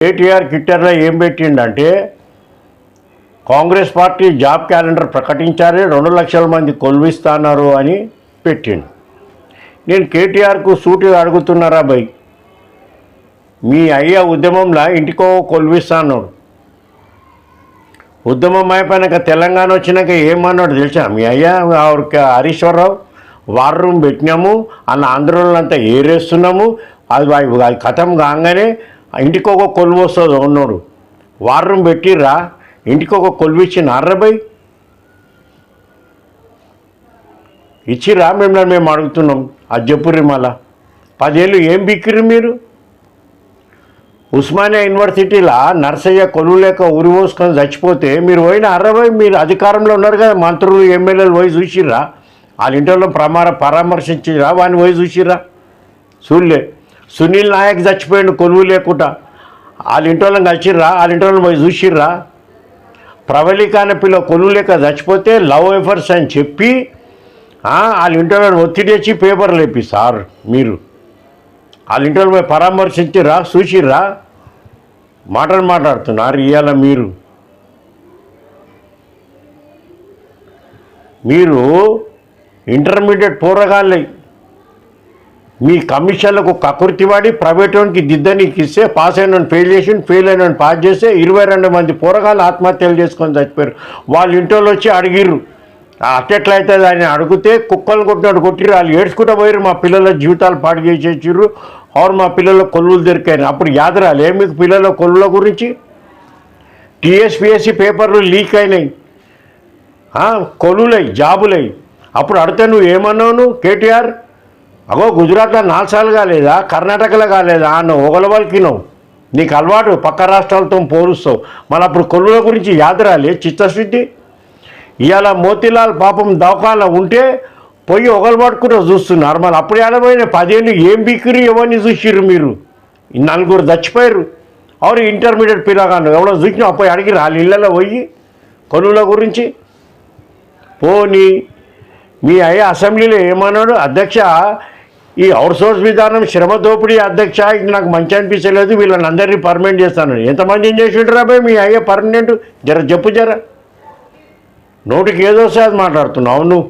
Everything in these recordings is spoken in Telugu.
కేటీఆర్ ట్విట్టర్లో ఏం పెట్టిండంటే కాంగ్రెస్ పార్టీ జాబ్ క్యాలెండర్ ప్రకటించారే రెండు లక్షల మంది కొలువిస్తున్నారు అని పెట్టిండు. నేను కేటీఆర్కు సూటిగా అడుగుతున్నారా బై? మీ అయ్య ఉద్యమంలో ఇంటికో కొలువిస్తాన్నాడు ఉద్యమం అయిపోయినాక తెలంగాణ వచ్చినాక ఏమన్నాడు తెలుసా? మీ అయ్యా ఆవిడకి హరీశ్వరరావు వార్ రూమ్ పెట్టినాము అన్న ఆంధ్రోళ్ళంతా ఏరేస్తున్నాము అది అది కథం కాగానే ఇంటికి ఒక కొలువు వస్తుంది ఉన్నాడు. వారం పెట్టిర్రా ఇంటికి ఒక కొలువు ఇచ్చిన అర్రబై. ఇచ్చిరా మిమ్మల్ని మేము అడుగుతున్నాం అది చెప్పుర్రి మళ్ళా. పదేళ్ళు ఏం బిక్కిర్రు మీరు? ఉస్మానియా యూనివర్సిటీలో నర్సయ్య కొలువు లేక ఉరి పోసుకొని చచ్చిపోతే మీరు పోయిన అరవై మీరు అధికారంలో ఉన్నారు కదా మంత్రులు ఎమ్మెల్యేలు పోయి చూసిర్రా? వాళ్ళ ఇంట్లో ప్రమార పరామర్శించిరా వాడిని పోయి చూసిర్రా? చూడలే. సునీల్ నాయక్ చచ్చిపోయిండు కొలువు లేకుండా. వాళ్ళ ఇంట్లో కలిసిర్రా వాళ్ళ ఇంటి వాళ్ళని పోయి చూసిర్రా? ప్రవళిక అనే పిల్ల కొలువు లేక చచ్చిపోతే లవ్ ఎఫర్స్ అని చెప్పి వాళ్ళ వాళ్ళ ఇంట్లో ఒత్తిడి వచ్చి పేపర్లు లేపి సార్ మీరు. వాళ్ళ ఇంట్లో పోయి పరామర్శించిర్రా చూసిర్రా? మాటలు మాట్లాడుతున్నారు ఇవాళ మీరు. మీరు ఇంటర్మీడియట్ పోరగాళ్ళై మీ కమిషన్లకు కకృతి వాడి ప్రైవేట్ వానికి దిద్దనికి ఇస్తే పాస్ అయిన ఫెయిల్ చేసి ఫెయిల్ అయిన పాస్ చేస్తే ఇరవై రెండు మంది పోరగాళ్ళు ఆత్మహత్యలు చేసుకొని చచ్చిపోయారు. వాళ్ళ ఇంట్లో వచ్చి అడిగిర్రు. అట్టెట్లా అయితే అని అడిగితే కుక్కలు కొట్టినట్టు కొట్టిర్రు. వాళ్ళు ఏడ్చుకుంటూ పోయారు మా పిల్లల జీవితాలు పాడు చేసేసిర్రు. అవును మా పిల్లల కొలువులు దొరికాయని అప్పుడు యాదరాలు మీకు పిల్లల కొల్లుల గురించి? టీఎస్పిఎస్సి పేపర్లు లీక్ అయినాయి. కొలులై జాబులై. అప్పుడు అడితే నువ్వు ఏమన్నావు నువ్వు? కేటీఆర్? అగో గుజరాత్లో నాలుగు సార్లు కాలేదా? కర్ణాటకలో కాలేదా? నువ్వు నీకు అలవాటు పక్క రాష్ట్రాలతో పోలుస్తావు. మన అప్పుడు కొల్లుల గురించి యాదరాలి చిత్తశుద్ధి. ఇవాళ మోతీలాల్ పాపం దవాఖాన ఉంటే పోయి ఒకరు పట్టుకుంటూ చూస్తున్నారు. మళ్ళీ అప్పుడు ఏడపోయిన పదేళ్ళు ఏం బిక్కిరి ఎవరిని చూసిర్రు మీరు? నలుగురు చచ్చిపోయారు అవును ఇంటర్మీడియట్ పిల్లగాను ఎవడో చూసినా పోయి అడిగిరు వాళ్ళ ఇళ్ళలో పోయి కొనుల గురించి. పోనీ మీ అయ్యా అసెంబ్లీలో ఏమన్నాడు? అధ్యక్ష ఈ అవుట్సోర్స్ విధానం శ్రమ దోపిడీ అధ్యక్ష ఇది నాకు మంచి అనిపించలేదు వీళ్ళని అందరినీ పర్మనెంట్ చేస్తాను. ఎంతమంది ఏం చేసిండ్రు అబ్బాయి మీ అయ్యా పర్మనెంట్? జర చెప్పు జర. నోటికి ఏదో సార్ అది మాట్లాడుతున్నావు నువ్వు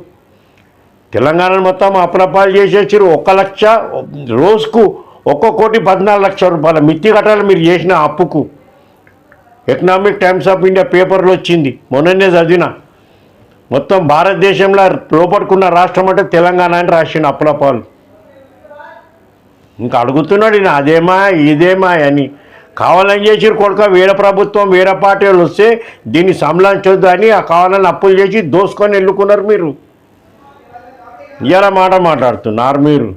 తెలంగాణ మొత్తం అప్రపాలు చేసేసారు ఒక లక్ష రోజుకు ఒక్క కోటి పద్నాలుగు లక్షల రూపాయల మిత్తి కట్టాలి మీరు చేసిన అప్పుకు. ఎకనామిక్ టైమ్స్ ఆఫ్ ఇండియా పేపర్లో వచ్చింది మొన్ననే చదివినా. మొత్తం భారతదేశంలో లోపడుకున్న రాష్ట్రం అంటే తెలంగాణ అని రాసిండు అప్పులపాలు ఇంకా అడుగుతున్నాడు ఈయన అదేమా ఇదేమా అని. కావాలని చేసిరు కొడుక వేరే ప్రభుత్వం వేరే పార్టీ వాళ్ళు వస్తే దీన్ని సంలాంచొద్దు అని ఆ కావాలని అప్పులు చేసి దోసుకొని వెళ్ళుకున్నారు మీరు. ఇలా మాట మాట్లాడుతున్నారు మీరు.